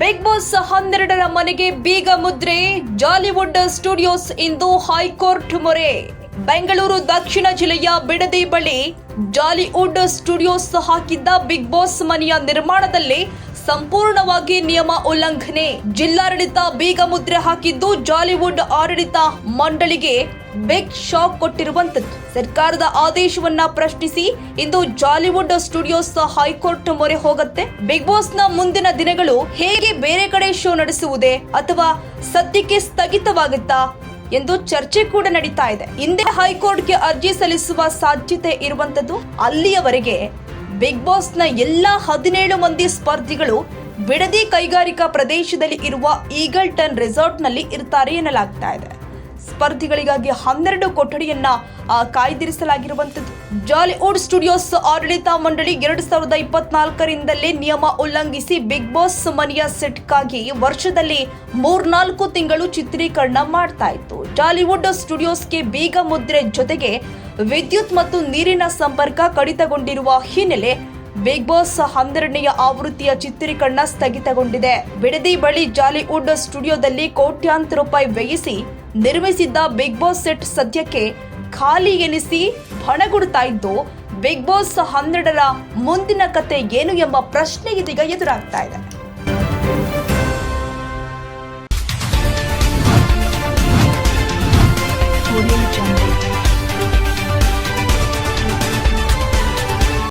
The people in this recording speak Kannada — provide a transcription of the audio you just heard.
ಬಿಗ್ ಬಾಸ್ ಹನ್ನೆರಡರ ಮನೆಗೆ ಬೀಗ ಮುದ್ರೆ ಜಾಲಿವುಡ್ ಸ್ಟುಡಿಯೋಸ್ ಇಂದು ಹೈಕೋರ್ಟ್ ಮೊರೆ. ಬೆಂಗಳೂರು ದಕ್ಷಿಣ ಜಿಲ್ಲೆಯ ಬಿಡದಿ ಬಳಿ ಜಾಲಿವುಡ್ ಸ್ಟುಡಿಯೋಸ್ ಹಾಕಿದ್ದ ಬಿಗ್ ಬಾಸ್ ಮನೆಯ ನಿರ್ಮಾಣದಲ್ಲಿ ಸಂಪೂರ್ಣವಾಗಿ ನಿಯಮ ಉಲ್ಲಂಘನೆ. ಜಿಲ್ಲಾಡಳಿತ ಬೀಗ ಮುದ್ರೆ ಹಾಕಿದ್ದು ಜಾಲಿವುಡ್ ಆಡಳಿತ ಮಂಡಳಿಗೆ ಬಿಗ್ ಶಾಕ್ ಕೊಟ್ಟಿರುವಂತದ್ದು ಸರ್ಕಾರದ ಆದೇಶವನ್ನ ಪ್ರಶ್ನಿಸಿ ಇಂದು ಜಾಲಿವುಡ್ ಸ್ಟುಡಿಯೋಸ್ ಹೈಕೋರ್ಟ್ ಮೊರೆ ಹೋಗುತ್ತೆ. ಬಿಗ್ ಬಾಸ್ನ ಮುಂದಿನ ದಿನಗಳು ಹೇಗೆ ಬೇರೆ ಕಡೆ ಶೋ ನಡೆಸುವುದೇ ಅಥವಾ ಸದ್ಯಕ್ಕೆ ಸ್ಥಗಿತವಾಗುತ್ತಾ ಎಂದು ಚರ್ಚೆ ಕೂಡ ನಡೀತಾ ಇದೆ. ಹಿಂದೆ ಹೈಕೋರ್ಟ್ಗೆ ಅರ್ಜಿ ಸಲ್ಲಿಸುವ ಸಾಧ್ಯತೆ ಇರುವಂತದ್ದು ಅಲ್ಲಿಯವರೆಗೆ ಬಿಗ್ ಬಾಸ್ನ ಎಲ್ಲ ಹದಿನೇಳು ಮಂದಿ ಸ್ಪರ್ಧಿಗಳು ಬಿಡದಿ ಕೈಗಾರಿಕಾ ಪ್ರದೇಶದಲ್ಲಿ ಇರುವ ಈಗಲ್ಟನ್ ರೆಸಾರ್ಟ್ನಲ್ಲಿ ಇರ್ತಾರೆ ಎನ್ನಲಾಗ್ತಾ ಇದೆ. ಸ್ಪರ್ಧಿಗಳಿಗಾಗಿ ಹನ್ನೆರಡು ಕೊಠಡಿಯನ್ನ ಆ, ಕಾಯ್ದಿರಿಸಲಾಗಿರುವಂತದ್ದು ಜಾಲಿವುಡ್ ಸ್ಟುಡಿಯೋಸ್ ಆಡಳಿತ ಮಂಡಳಿ ಎರಡು ಸಾವಿರದ ಇಪ್ಪತ್ನಾಲ್ಕರಿಂದಲೇ ನಿಯಮ ಉಲ್ಲಂಘಿಸಿ ಬಿಗ್ ಬಾಸ್ ಮನೆಯ ಸೆಟ್ಗಾಗಿ ವರ್ಷದಲ್ಲಿ ಮೂರ್ನಾಲ್ಕು ತಿಂಗಳು ಚಿತ್ರೀಕರಣ ಮಾಡ್ತಾ ಇತ್ತು. ಜಾಲಿವುಡ್ ಸ್ಟುಡಿಯೋಸ್ಗೆ ಬೀಗ ಮುದ್ರೆ ಜೊತೆಗೆ ವಿದ್ಯುತ್ ಮತ್ತು ನೀರಿನ ಸಂಪರ್ಕ ಕಡಿತಗೊಂಡಿರುವ ಹಿನ್ನೆಲೆ ಬಿಗ್ ಬಾಸ್ ಹನ್ನೆರಡನೆಯ ಆವೃತ್ತಿಯ ಚಿತ್ರೀಕರಣ ಸ್ಥಗಿತಗೊಂಡಿದೆ. ಬಿಡದಿ ಬಳಿ ಜಾಲಿವುಡ್ ಸ್ಟುಡಿಯೋದಲ್ಲಿ ಕೋಟ್ಯಾಂತರ ರೂಪಾಯಿ ವ್ಯಯಿಸಿ ನಿರ್ಮಿಸಿದ್ದ ಬಿಗ್ ಬಾಸ್ ಸೆಟ್ ಸದ್ಯಕ್ಕೆ ಖಾಲಿ ಎನಿಸಿ ಹಣಗುಡ್ತಾ ಇದ್ದು ಬಿಗ್ ಬಾಸ್ ಹನ್ನೆರಡರ ಮುಂದಿನ ಕತೆ ಏನು ಎಂಬ ಪ್ರಶ್ನೆ ಇದೀಗ ಎದುರಾಗ್ತಾ ಇದೆ.